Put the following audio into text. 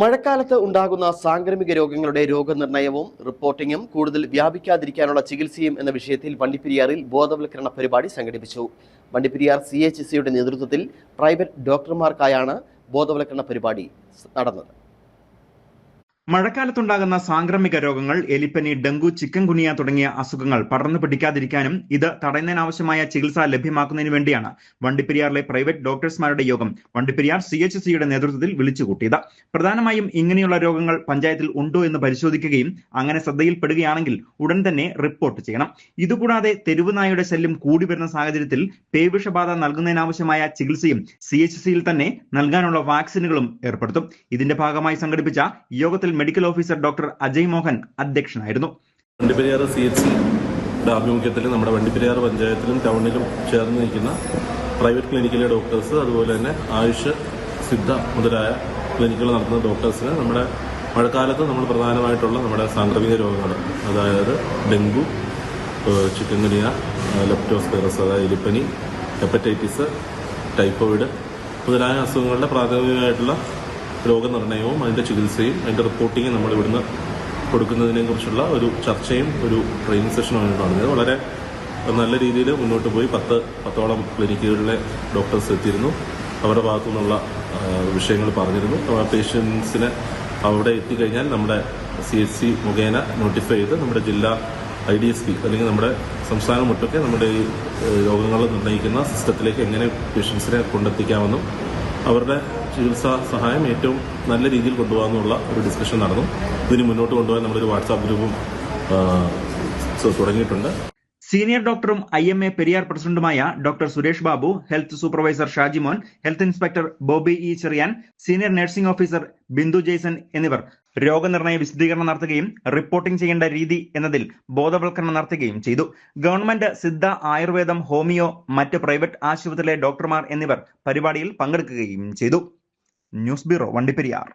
മഴക്കാലത്ത് ഉണ്ടാകുന്ന സാംക്രമിക രോഗങ്ങളുടെ രോഗനിർണയവും റിപ്പോർട്ടിങ്ങും കൂടുതൽ വ്യാപിക്കാതിരിക്കാനുള്ള ചികിത്സയും എന്ന വിഷയത്തിൽ വണ്ടിപ്പെരിയാറിൽ ബോധവൽക്കരണ പരിപാടി സംഘടിപ്പിച്ചു. വണ്ടിപ്പെരിയാർ സി എച്ച് സിയുടെ നേതൃത്വത്തിൽ പ്രൈവറ്റ് ഡോക്ടർമാർക്കായാണ് ബോധവൽക്കരണ പരിപാടി നടന്നത്. മഴക്കാലത്തുണ്ടാകുന്ന സാംക്രമിക രോഗങ്ങൾ എലിപ്പനി ഡെങ്കു ചിക്കൻ ഗുനിയ തുടങ്ങിയ അസുഖങ്ങൾ പടർന്നു പിടിക്കാതിരിക്കാനും ഇത് തടയുന്നതിനാവശ്യമായ ചികിത്സ ലഭ്യമാക്കുന്നതിനു വേണ്ടിയാണ് വണ്ടിപ്പെരിയാറിലെ പ്രൈവറ്റ് ഡോക്ടേഴ്സ്മാരുടെ യോഗം വണ്ടിപ്പെരിയാർ സി എച്ച് സിയുടെ നേതൃത്വത്തിൽ വിളിച്ചുകൂട്ടിയത്. പ്രധാനമായും ഇങ്ങനെയുള്ള രോഗങ്ങൾ പഞ്ചായത്തിൽ ഉണ്ടോ എന്ന് പരിശോധിക്കുകയും അങ്ങനെ ശ്രദ്ധയിൽപ്പെടുകയാണെങ്കിൽ ഉടൻ തന്നെ റിപ്പോർട്ട് ചെയ്യണം. ഇതുകൂടാതെ തെരുവ് നായയുടെ ശല്യം കൂടി വരുന്ന സാഹചര്യത്തിൽ പേവിഷബാധ നൽകുന്നതിനാവശ്യമായ ചികിത്സയും സി എച്ച് സിയിൽ തന്നെ നൽകാനുള്ള വാക്സിനുകളും ഏർപ്പെടുത്തും. ഇതിന്റെ ഭാഗമായി സംഘടിപ്പിച്ച യോഗത്തിൽ medical officer doctor Ajay Mohan അധ്യക്ഷനായിരുന്നു. വണ്ടിപ്പെരിയാർ സി എച്ച് സിയുടെ ആഭിമുഖ്യത്തിൽ നമ്മുടെ വണ്ടിപ്പെരിയാർ പഞ്ചായത്തിലും ടൗണിലും ചേർന്ന് നിൽക്കുന്ന പ്രൈവറ്റ് ക്ലിനിക്കിലെ ഡോക്ടേഴ്സ് അതുപോലെ തന്നെ ആയുഷ് സിദ്ധ മുതലായ ക്ലിനിക്കുകൾ നടത്തുന്ന ഡോക്ടേഴ്സിന് നമ്മുടെ മഴക്കാലത്ത് നമ്മൾ പ്രധാനമായിട്ടുള്ള നമ്മുടെ സാംക്രമിക രോഗങ്ങൾ അതായത് ഡെങ്കു ചിക്കൻ ഗുനിയ ലെപ്റ്റോസ്പൈറസ് അതായത് എലിപ്പനി ഹെപ്പറ്റൈറ്റിസ് ടൈഫോയിഡ് മുതലായ അസുഖങ്ങളുടെ പ്രാഥമികമായിട്ടുള്ള രോഗനിർണയവും അതിന്റെ ചികിത്സയും അതിന്റെ റിപ്പോർട്ടിങ്ങും നമ്മൾ ഇവിടുന്ന് കൊടുക്കുന്നതിനെ കുറിച്ചുള്ള ഒരു ചർച്ചയും ഒരു ട്രെയിനിങ് സെഷനുമാണ് കാണുന്നത് വളരെ നല്ല രീതിയിൽ മുന്നോട്ട് പോയി പത്ത് പത്തോളം ക്ലിനിക്കുകളിലെ ഡോക്ടേഴ്സ് എത്തിയിരുന്നു. അവരുടെ ഭാഗത്തു നിന്നുള്ള വിഷയങ്ങൾ പറഞ്ഞിരുന്നു. പേഷ്യൻസിനെ അവിടെ എത്തിക്കഴിഞ്ഞാൽ നമ്മുടെ സി എച്ച് സി മുഖേന നോട്ടിഫൈ ചെയ്ത് നമ്മുടെ ജില്ലാ ഐ ഡി എസ് പി അല്ലെങ്കിൽ നമ്മുടെ സംസ്ഥാനം ഒട്ടൊക്കെ നമ്മുടെ ഈ രോഗങ്ങൾ നിർണയിക്കുന്ന സിസ്റ്റത്തിലേക്ക് എങ്ങനെ പേഷ്യൻസിനെ കൊണ്ടെത്തിക്കാമെന്നും അവരുടെ ചികിത്സാ സഹായം ഏറ്റവും നല്ല രീതിയിൽ കൊണ്ടുപോകാമെന്നുള്ള ഒരു ഡിസ്കഷൻ നടന്നു. ഇതിന് മുന്നോട്ട് കൊണ്ടുപോകാൻ നമ്മളൊരു വാട്സാപ്പ് ഗ്രൂപ്പും തുടങ്ങിയിട്ടുണ്ട്. സീനിയർ ഡോക്ടറും ഐ എം എ പെരിയാർ പ്രസിഡന്റുമായ doctor Suresh Babu health supervisor Shajimon health inspector Bobby E Cherian senior nursing officer Bindu Jaison എന്നിവർ രോഗനിർണയ വിശദീകരണം നടത്തുകയും റിപ്പോർട്ടിംഗ് ചെയ്യേണ്ട രീതി എന്നതിൽ ബോധവൽക്കരണം നടത്തുകയും ചെയ്തു. ഗവൺമെന്റ് സിദ്ധ ആയുർവേദം ഹോമിയോ മറ്റ് പ്രൈവറ്റ് ആശുപത്രിയിലെ ഡോക്ടർമാർ എന്നിവർ പരിപാടിയിൽ പങ്കെടുക്കുകയും ചെയ്തു. News bureau Vandiperiyar.